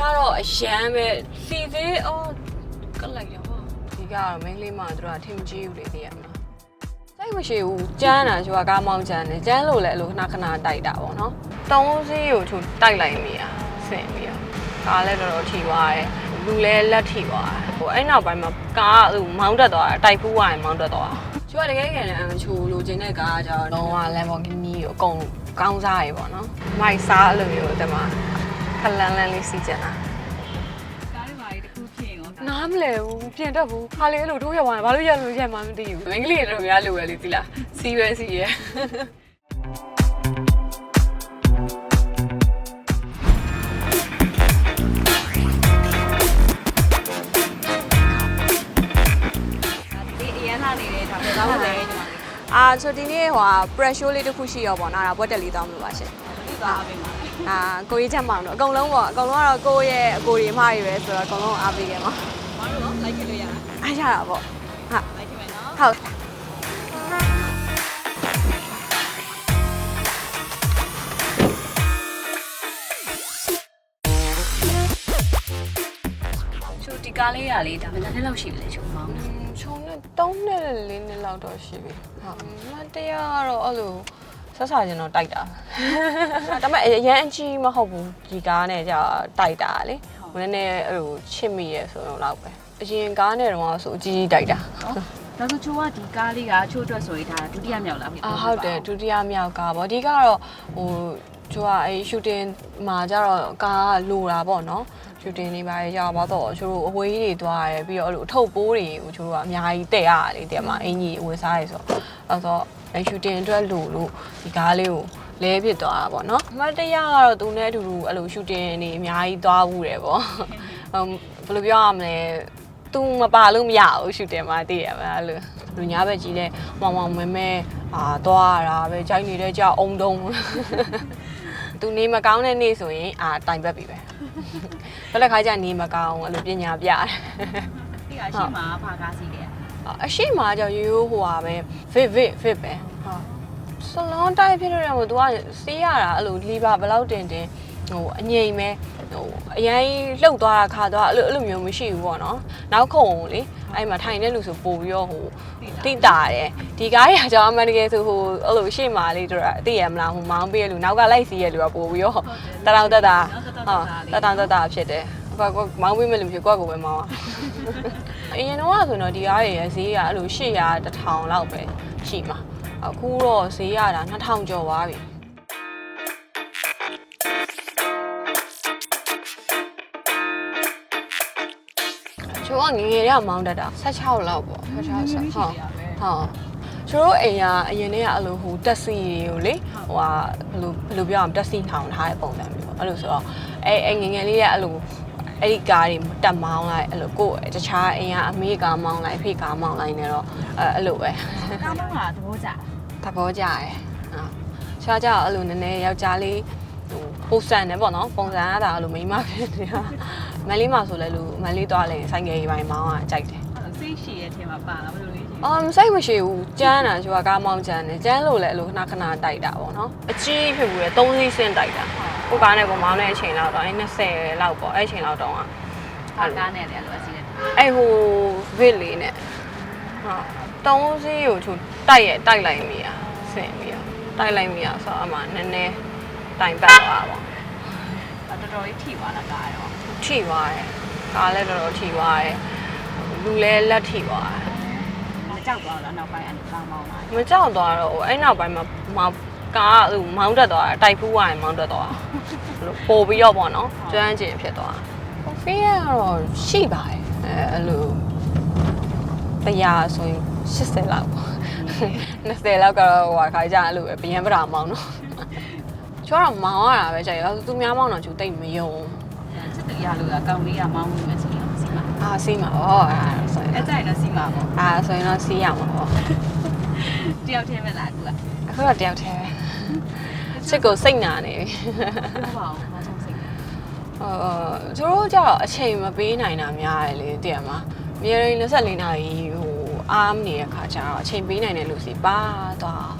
ကတော့အရန်ပဲစီသေးအော်ကတ်လိုက်တော့ဒီကတော့မိန်းကလေးမှသူတို့ကထင်မကြည့်ဘူးလေသိရမလားစိတ်မရှိဘူးကြမ်းတာသူကကားမောင်းကြမ်းတယ်ကြမ်းလို့လည်းအဲ့လိုခဏခဏတိုက်တာပေါ့နော်တုံးစည်းကိုသူတိုက်လိုက်မိရဆင်ပြီးတော့ကားလည်းတော်တော်ထီသွားတယ်လူလည်းလက်ထီသွားတယ်ဟိုအဲ့နောက်ပိုင်းမှာကားကအဲ့လိုမောင်းတက်သွားတယ်တိုက်ဖူးဝိုင်းမောင်းတက်သွားသူကတကယ်ကြီးလည်းအချိုလိုချင်တဲ့ကားကကျတော့လုံးဝ Lamborghini ကိုအကုန်ကောင်းစားရေပေါ့နော်မိုက်စားအဲ့လိုမျိုးတမ ခလန်းလန်းလေးစီကျင်တာကားတွေပါလေတစ်ခုဖြစ်ရောနားမလဲဘူးပြင်တတ်ဘူးခါလေးအဲ့လိုထိုးရပါဘာလို့ရလို့ရမှမသိဘူးမင်္ဂလိရတော့များလိုပဲလေသီလားစီးပဲစီးရဲဒီအရန်လာနေတဲ့ဒါပဲသားပါလေညီမလေးအာဆိုဒီနေ့ဟိုဟာ pressure လေးတစ်ခုရှိရောပေါ့နော်ဒါဘွက်တက်လေးတောင်းမလို့ပါရှင်ဒီသားအပင်ပါ အာကိုကြီးချက်မောင်တော့အကုန်လုံးပေါ့အကုန်လုံးကတော့ကိုယ့်ရဲ့အကိုဒီအမတွေပဲဆိုတော့အကုန်လုံးအားပေးခဲ့ပါမတို့ရောလိုက်ခဲ့လို့ရတာ အားရတာပေါ့ဟုတ်လိုက်ခဲ့မယ်နော် ဟုတ်ချိုဒီကားလေးရလေဒါဘယ်နှစ်လောက်ရှိပြီလဲချိုမောင်းခြုံနဲ့3နှစ်4နှစ်လောက်တော့ရှိပြီဟုတ်မတရားကတော့အဲ့လို ဆက်စားကျင်တော့တိုက်တာဒါပေမဲ့အရန်အကြီးမဟုတ်ဘူးဒီကားနဲ့ကြာတိုက်တာလေဟိုနည်းနည်းအဲ့လိုချစ်မိရဲဆိုတော့လောက်ပဲအရင်ကားနဲ့တော့ဆိုအကြီးကြီးတိုက်တာဒါဆိုချိုကဒီကားလေးကချိုအတွက်ဆိုရင်ဒါဒုတိယမြောက်လားအာဟုတ်တယ်ဒုတိယမြောက်ကားပေါ့အဓိကတော့ဟိုသူကအဲရှူတင်မှာကြတော့ကားကလိုတာပေါ့နော်ရှူတင်နေပါရပါတော့သူတို့အဝေးကြီးတွေသွားရဲပြီးတော့အဲ့လိုအထုပ်ပိုးတွေကိုသူတို့ကအများကြီးတဲ့ရတယ်လေတဲ့မှာအင်ကြီးဝယ်စားရဲဆိုတော့အဲ့တော့ အဲရှူတင်အတွက်လိုလို့ဒီကားလေးကိုလဲဖြစ်သွားတာပေါ့နော်အမတ်တရကတော့သူနဲ့အတူတူအဲ့လိုရှူတင်နေအများကြီးသွားဘူးတယ်ပေါ့ဟိုဘယ်လိုပြောရမလဲသူမပါလို့မရဘူးရှူတင်မှာတည်ရမှာအဲ့လိုလူညာဘက်ကြီးလဲမောင်မောင်မဲမဲအာသွားရတာပဲကြိုက်နေတဲ့ကြောက်အုံတုံးသူနေမကောင်းတဲ့နေ့ဆိုရင်အာတိုင်ပတ်ပြီပဲဘယ်လက်ခါကျနေမကောင်းအဲ့လိုပညာပြတယ်ဒီကရှိမှာဘာကားစီလဲ အရှိမကြောက်ရိုးရိုးဟိုဟာပဲ fit fit fit ပဲဟုတ်ဆလွန်တိုက်ဖြစ်လို့ရမို့ तू ကစီးရတာအဲ့လိုလီပါဘယ်လောက်တင်တင်ဟိုအငိမ်ပဲဟိုအရင်လှုပ်သွားတာခါသွားအဲ့လိုအဲ့လိုမျိုးမရှိဘူးပေါ့နော်နောက်ခုံလေအဲ့မှာထိုင်တဲ့လူဆိုပို့ပြီးတော့ဟိုတိတာတယ်ဒီကားရကြောင်အမှန်တကယ်ဆိုဟိုအဲ့လိုရှေ့မှာလေးတို့သိရမလားဟိုမောင်းပေးရလူနောက်ကလိုက်စီးရလူကပို့ပြီးတော့တတောင်တက်တာဟုတ်တတောင်တက်တာဖြစ်တယ် ကွာကွာမောင်းပေးမယ်လို့ဖြစ်ကွာကိုပဲမောင်းอ่ะအရင်တော့ဆိုတော့ဒီကားတွေရဲ့ဈေးကအဲ့လို800 1000လောက်ပဲရှိမှာအခုတော့ဈေးရတာ2000ကျော်သွားပြီချိုးကငယ်ငယ်လေးကမောင်းတတ်တာ16လောက်ပေါ့16ဆက်ဟုတ်ဟုတ်ချိုးတို့အိမ်ကအရင်တည်းကအဲ့လိုဟိုတက်စီတွေကိုလေဟိုဟာဘယ်လိုဘယ်လိုပြောအောင်တက်စီထောင်ထားတဲ့ပုံစံမျိုးပေါ့အဲ့လိုဆိုတော့အဲအဲငယ်ငယ်လေးကအဲ့လို အဲ့ဒီကားတွေတက်မောင်းလိုက်အဲ့လိုကိုယ်တခြားအိမ်ကအမေကားမောင်းလိုက်အဖေကားမောင်းလိုက်နေတော့အဲအဲ့လိုပဲကားမောင်းတာသဘောကျသဘောကျရယ်ဟုတ်ရှားကြအဲ့လိုနည်းနည်းယောက်ျားလေးဟိုပုံစံနဲ့ပေါ့နော်ပုံစံရတာအဲ့လိုမိန်းမဖြစ်နေတာမန်လေးမှာဆိုလဲလူမန်လေးသွားလဲဆိုင်ကယ်ကြီးပိုင်းမောင်းอ่ะကြိုက်တယ်စိတ်ရှိရဲ့အထင်မှာပါလားဘယ်လိုလေးရှိအော်မစိတ်မရှိဘူးကျန်းတာသူကကားမောင်းကျန်းတယ်ကျန်းလို့လည်းအဲ့လိုခဏခဏတိုက်တာပေါ့နော်အကြီးဖြစ်ဘူးလေ၃စီးဆင်းတိုက်တာ ကိုကားနဲ့ကိုမောင်းတဲ့အချိန်လောက်တော့အဲ20လောက်ပေါ့အဲ့အချိန်လောက်တော့อ่ะဘာကားနဲ့လဲအဲ့လိုအစီအစဉ်အဲ့ဟိုဗစ်လေးနဲ့ဟုတ်တုံးစည်းကိုသူတိုက်ရတိုက်လိုက်မိရဆင်ပြီးတော့တိုက်လိုက်မိရဆိုတော့အမှနည်းနည်းတိုင်ပတ်သွားပါတော်တော်လေးထိသွားတာကားရောထိသွားတယ်ကားလည်းတော်တော်ထိသွားတယ်လူလည်းလက်ထိသွားတယ်မကြောက်သွားလားနောက်ပိုင်းအဲ့ကားမောင်းတာမကြောက်သွားတော့အဲ့နောက်ပိုင်းမှာမ ကားကဟိုမောင်းတက်သွားတာတိုက်ဖူးဝိုင်းမောင်းတက်သွားတာလို့ပို့ပြီးတော့ပေါ့နော်ကျွမ်းကျင်ဖြစ်သွားဖေးကတော့ရှိပါတယ်အဲအဲ့လိုတရားဆိုရင်80လောက်ပေါ့20လောက်ကတော့ဟိုခါကြအဲ့လိုပဲဗျံပရာမောင်းတော့ကျွမ်းတော့မောင်းရတာပဲကြာရသူများမောင်းတော့ကျူတိတ်မယုံစစ်တရလို့အကောင်လေးကမောင်းနေမယ်ဆိုရင်စီမှာအာစီးမှာပေါ့အဲ့ဒါဆိုရင်အဲ့ကြိုင်တော့စီမှာပေါ့အာဆိုရင်တော့စီးရမှာပေါ့တယောက်တည်းပဲလားကူကအခုတော့တယောက်တည်းပဲ စစ်ကိုစိတ်နာနေပြီဟုတ်ပါဘူးမဆုံးစိတ်ဟိုသူတို့ကြတော့အချိန်မပေးနိုင်တာများတယ်လေတည်ရမှာမြေရင်24နာရီဟိုအားမနေတဲ့ခါကျတော့အချိန်ပေးနိုင်တဲ့လူစီပါသွား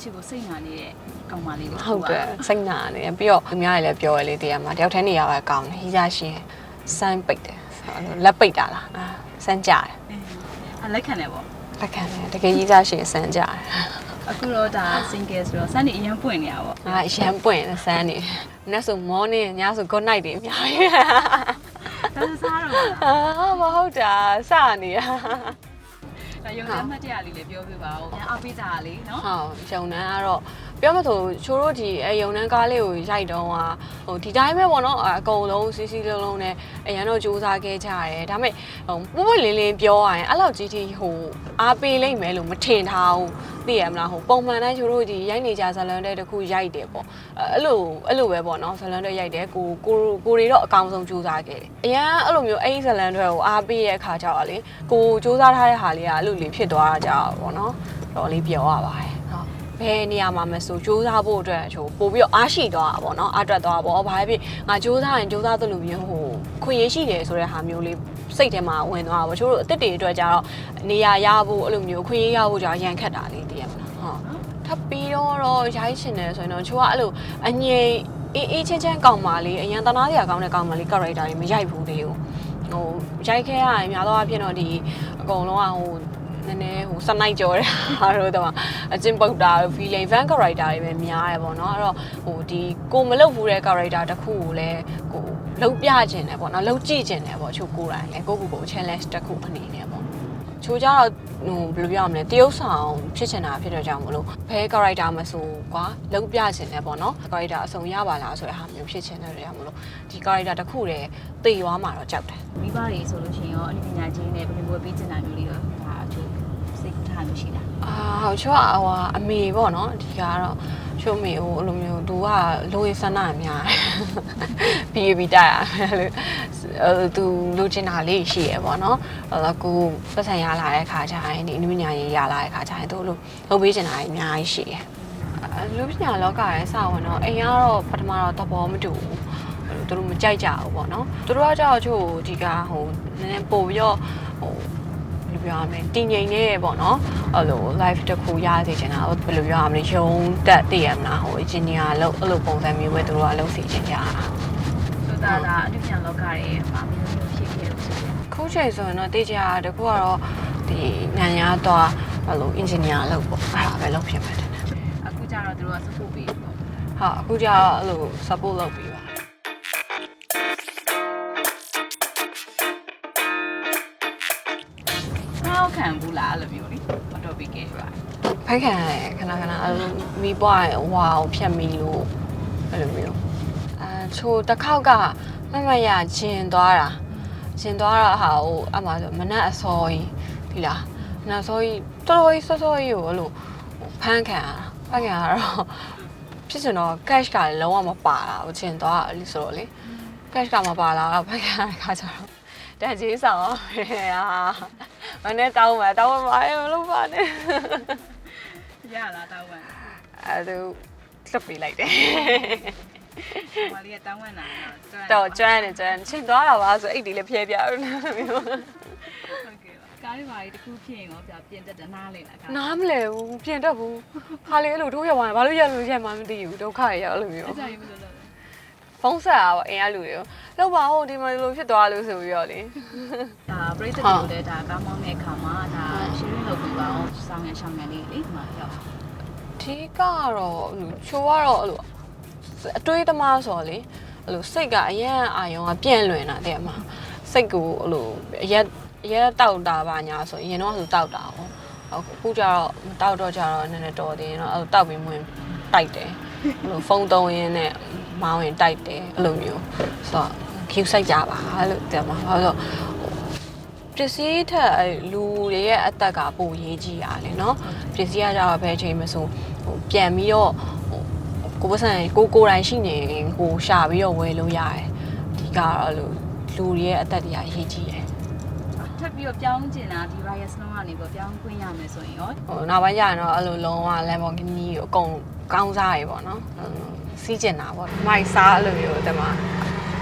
ချစ်ကိုစိတ်နာနေတဲ့ကောင်းပါလေးလေးဟုတ်တယ်စိတ်နာနေတယ်ပြီးတော့သူများတွေလည်းပြောရလေတရားမှာတယောက်တည်းနေရပါကောင်းတယ်ဟီးကြရှင်စမ်းပိတ်တယ်အဲ့လိုလက်ပိတ်တာလားအာစမ်းကြတယ်အလက်ခံတယ်ပေါ့လက်ခံတယ်တကယ်ကြီးကြရှင်စမ်းကြတယ် အခုတော့ဒါ single ဆိုတော့စနေအရင်ပွင့်နေရပေါ့အာရမ်းပွင့်တယ်စမ်းနေနက်ဆို morning ညဆို good night တွေအများကြီးဒါဆိုစားတော့အာမဟုတ်တာစနေရဒါရုံနဲ့မှတ်တရလေးလည်းပြောပြပါဦး။အားပေးကြတာလေနော်ဟုတ်ရုံနှန်းကတော့ပြောမဆိုချိုးတို့ဒီအဲရုံနှန်းကားလေးကိုရိုက်တော့ဟာဟိုဒီတိုင်းပဲပေါ့နော်အကုန်လုံးစီစီလုံးလုံးနဲ့အရန်တော့စူးစမ်းခဲ့ကြရတယ်ဒါပေမဲ့ဟိုပွပွလင်းလင်းပြောရရင်အဲ့လောက်ကြီးကြီးဟိုအားပေးလိုက်မယ်လို့မထင်ထားဘူး သိရမလားဟိုပုံမှန်တိုင်းချိုးတို့ဒီရိုက်နေကြဇလန်တဲ့တခုရိုက်တယ်ပေါ့အဲ့လိုအဲ့လိုပဲပေါ့နော်ဇလန်တဲ့ရိုက်တယ်ကိုကိုကိုတွေတော့အကောင်ဆုံးစူးစမ်းခဲ့တယ်အရန်အဲ့လိုမျိုးအဲ့ဒီဇလန်တွေကိုအားပေးရဲ့အခါကျတော့လေကိုစူးစမ်းထားတဲ့ဟာလေးကအဲ့လိုလေးဖြစ်သွားတာကြောက်ပေါ့နော်တော့လေးပြောရပါတယ်ဟုတ်ဘယ်နေရာမှာမဆိုစူးစမ်းဖို့အတွက်ချို့ပို့ပြီးတော့အားရှိသွားတာပေါ့နော်အားတက်သွားတာပေါ့ဘာဖြစ်ငါစူးစမ်းရင်စူးစမ်းသလိုမျိုးဟိုခွင့်ရရှိတယ်ဆိုတဲ့ဟာမျိုးလေး စိတ်ထဲမှာဝင်သွားတာပေါ့ချို့တို့အစ်စ်တွေအတွက်ကြတော့နေရာရဖို့အဲ့လိုမျိုးခွင့်ရရဖို့ကြာရန်ခက်တာလေးတည်ရမလားဟုတ်ထပ်ပြီးတော့တော့ရိုက်ချင်တယ်ဆိုရင်တော့ချို့ကအဲ့လိုအငြိမ်အေးအေးချမ်းချမ်းကောင်းပါလေအရန်တနာစရာကောင်းတဲ့ကောင်းပါလေ character တွေမရိုက်ဘူးသေးဘူးဟိုရိုက်ခဲရရင်များသောအားဖြင့်တော့ဒီအကုန်လုံးကဟိုနည်းနည်းဟိုစနိုက်ကြော်တဲ့ဟာတို့တော့အချင်းပုတ်တာ feeling van character တွေပဲများရပေါ့နော်အဲ့တော့ဟိုဒီကိုမလုပ်ဘူးတဲ့ character တစ်ခုကိုလည်းကို လုံးပြခြင်းတယ်ပေါ့နော်လုံးကြည့်ခြင်းတယ်ပေါ့ချို့ကိုယ်တိုင်လည်းကိုယ့်ကိုယ်ကို challenge တစ်ခုအနေနဲ့ပေါ့ချိုးကြတော့ဟိုဘယ်လိုပြောရမလဲတရုပ်ဆောင်ဖြစ်ချင်တာဖြစ်တော့ကြောင့်မလို့ဘဲ character မဆိုကွာလုံးပြခြင်းတယ်ပေါ့နော် character အစုံရပါလားဆိုတဲ့ဟာမျိုးဖြစ်ချင်တဲ့ကြောင့်မလို့ဒီ character တစ်ခုတည်းတည်သွားမှာတော့ကြောက်တယ်။မိဘတွေဆိုလို့ရှိရင်ရောအနည်းပညာချင်းနဲ့ဘယ်လိုမျိုးပေးချင်တာမျိုးလေးရောဒါအချို့စိတ်ကူးထားလို့ရှိတာအာဟုတ်ချို့ကဟိုအမေပေါ့နော်ဒီကတော့ ချို့မေဟိုအဲ့လိုမျိုးသူကလိုရဆန္ဒအများပြီးပြီးတိုက်ရလို့အဲသူလိုချင်တာလေးရှိရပေါ့နော်အဲ့တော့ကိုပတ်စံရလာတဲ့ခါကျရင်ဒီအနည်းညာရေးရလာတဲ့ခါကျရင်သူလို့လုပ်ပေးချင်တာအများကြီးရှိရအဲလူပညာလောကရဲ့စဝင်တော့အိမ်ကတော့ပထမတော့သဘောမတူဘူးအဲ့လိုသူတို့မကြိုက်ကြဘူးပေါ့နော်သူတို့ကကြောက်ချို့ဒီကဟိုနည်းနည်းပို့ပြီးတော့ဟို ဘယ်လိုပြောရမလဲတည်ငြိမ်နေပေါ့နော်အဲ့လို live တစ်ခုရစေချင်တာဘယ်လိုပြောရမလဲရုံတက်တည်ရမလားဟို engineer လို့အဲ့လိုပုံစံမျိုးပဲသူတို့ကလုပ်စီချင်ကြတာ။ဆိုတော့ဒါအနည်းပညာလောကရဲ့မှာမျိုးမျိုးဖြစ်ခဲ့လို့ဆိုရင်ခုချိန်ဆိုရင်တော့တေးကြတာတကူကတော့ဒီညံရတော့အဲ့လို engineer လို့ပေါ့အဲ့ဒါပဲလုပ်ဖြစ်မှာတယ်အခုကျတော့သူတို့က support ပေးပေါ့ဟာအခုကျတော့အဲ့လို support လုပ်ပြီးပါ။ ခံဘူးလားအဲ့လိုမျိုးလေ။မတော်ပြီးခဲ့ပါဖိုက်ခံရတယ်ခဏခဏအဲ့လိုမိပွားရင်ဟွာကိုဖြတ်မိလို့အဲ့လိုမျိုးအဲချိုတစ်ခေါက်ကမမရဂျင်သွားတာဂျင်သွားတာဟာဟိုအမှဆိုမနက်အစောကြီးဒီလားမနက်အစောကြီးတော်တော်ကြီးစောစောကြီးကိုအဲ့လိုဖမ်းခံရတာဖမ်းခံရတော့ဖြစ်စင်တော့ cash ကလည်းလုံးဝမပါတာဟိုဂျင်သွားအဲ့လိုဆိုတော့လေ cash ကမပါလာတော့ဖမ်းခံရတဲ့ခါကျတော့တက်ကြီးဆောင်အောင်ပဲဟာ မနေ့တောင်းမှာတောင်းမှာမလုပ်ပါနဲ့။ရလားတောင်းဝင်အဲ့ဒါလှုပ်ပေးလိုက်တယ်။မလေးကတောင်းဝင်တာတော့ကျွမ်းနေကျွမ်းချိန်သွားတာပါဆိုအိတ်ဒီလည်းဖျဲပြလို့မျိုးဟုတ်ကဲ့ပါ။ကားလေးပါလေးတစ်ခုဖြစ်ရင်ရောပြပြင်တက်တယ်နားလေလားကားနားမလဲဘူးပြင်တတ်ဘူးခါလေးအဲ့လိုထိုးရသွားတယ်ဘာလို့ရလို့ရမှမသိဘူးဒုက္ခရရောက်လို့မျိုးအဲ့ဒါကြီးမလို့လို့ ဖုန်းဆက်တာပေါ့အင်အားလူတွေကိုလောက်ပါဦးဒီမှာလိုဖြစ်သွားလို့ဆိုပြီးတော့လေဒါပရိသတ်တွေကိုလည်းဒါကားမောင်းတဲ့အခါမှာဒါ sharing လုပ်ပြီးပါအောင်စောင်းရရှောင်းရလေးလေးမှာရောက်ဒီကတော့အဲ့လိုချိုးကတော့အဲ့လိုအတွေးသမားဆိုတော့လေအဲ့လိုစိတ်ကအရန်အာယုံကပြန့်လွင်တာတဲ့မှာစိတ်ကိုအဲ့လိုအရက်အရက်တောက်တာပါညာဆိုရင်တော့ဆိုတောက်တာပေါ့အခုကျတော့မတောက်တော့ကျတော့နည်းနည်းတော်သေးရင်တော့အဲ့လိုတောက်ပြီးဝင်တိုက်တယ်အဲ့လိုဖုန်းသုံးရင်းနဲ့ မောင်းရင်တိုက်တယ်အဲ့လိုမျိုးဆိုတော့ cue စိုက်ကြပါလို့တဲ့မှာဘာလို့ပစ္စည်းထက်အဲ့လူတွေရဲ့အသက်ကပိုရေးကြည့်ရတယ်เนาะပစ္စည်းကကြတော့ဘယ်ချိန်မဆိုဟိုပြန်ပြီးတော့ဟိုကိုယ်ပစံကိုကိုယ်တိုင်ရှိနေရင်ကိုရှာပြီးတော့ဝယ်လို့ရတယ်ဒီကတော့လူလူတွေရဲ့အသက်တွေကရေးကြည့်တယ် ထပ်ပြီးတော့ပြောင်းကျင်တာဒီ Riot Snow ကနေပေါ့ပြောင်းခွင့်ရမယ်ဆိုရင်ရော ဟိုနောက်ပိုင်းကျရင်တော့အဲ့လိုလုံးဝ Lamborghini ကိုအကုန်ကောင်းစားရေပေါ့နော်အဲ့လို စီးကျင်တာပေါ့မိုက်စားအဲ့လိုမျိုးတမ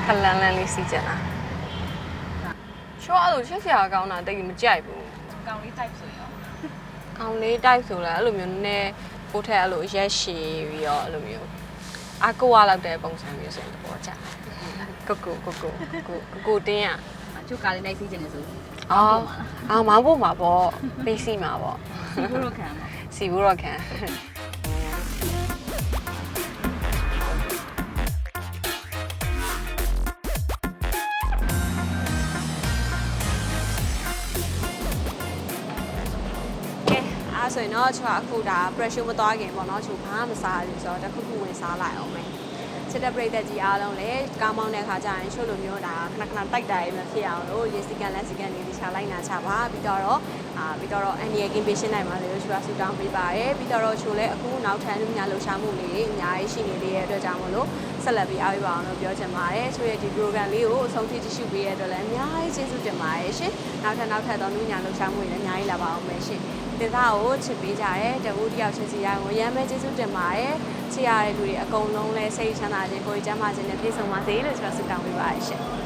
ခလန်းလန်းလေးစီးကျင်တာချောအဲ့လိုချစ်စရာကောင်းတာတိတ်မကြိုက်ဘူးကောင်းလေး type ဆိုရင်ရောကောင်းလေးတိုက်ဆိုလဲအဲ့လိုမျိုးနည်းနည်းဟိုကိုယ့်ထက်အဲ့လိုရက်ရှည်ပြီးတော့အဲ့လိုမျိုးအကိုရလောက်တဲ့ပုံစံမျိုးဆိုရင်သဘောကျကိုကိုကိုကိုကိုကိုကိုတင်းอ่ะကျုပ်ကားလေးလိုက်စီးခြင်းလေဆိုအော်အော်မောင်းဖို့မှာပေါ့ပေးစီမှာပေါ့စီဖို့တော့ခံပါစီဘူးတော့ခံ ဆိုရင်တော့ချွာအခုဒါ pressure မသွားခင်ပေါ့နော်ချူဘာမှမစားဘူးဆိုတော့တစ်ခုခုဝင်စားလိုက်အောင်မယ်စစ်တပ်ပရိသတ်ကြီးအားလုံးလည်းကားမောင်းတဲ့ခါကျရင်ချို့လိုမျိုးဒါခဏခဏတိုက်တာရမဖြစ်အောင်လို့ရေစီကန်လက်စီကန်လေးချလိုက်နာချပါပြီးတော့အာပြီးတော့အန်ဒီရဲ့ကင်းပေးရှင်းနိုင်ပါလေလို့ချူဆူတောင်းပေးပါရယ်ပြီးတော့ချိုလည်းအခုနောက်ထပ်လူများလှူရှာမှုလေးတွေအများကြီးရှိနေသေးတဲ့အတွက်ကြောင့်မလို့ ဆက်လက်ပြီးအားပေးပါအောင်လို့ပြောချင်ပါတယ်ချိုရဲ့ဒီ program လေးကိုအဆုံးထိကြည့်ရှုပေးရတဲ့အတွက်လည်းအများကြီးကျေးဇူးတင်ပါတယ်ရှင်နောက်ထပ်နောက်ထပ်သောလူများလှူရှာမှုတွေလည်းအများကြီးလာပါအောင်မယ်ရှင်ဒေသကိုချစ်ပေးကြတယ်တဝူတယောက်ချင်းစီတိုင်းကိုရမ်းမဲကျေးဇူးတင်ပါတယ်ချစ်ရတဲ့လူတွေအကုန်လုံးလဲစိတ်ချမ်းသာခြင်းကိုယ်ကျမ်းမာခြင်းနဲ့ပြည့်စုံပါစေလို့ကျွန်တော်ဆုတောင်းပေးပါရရှင်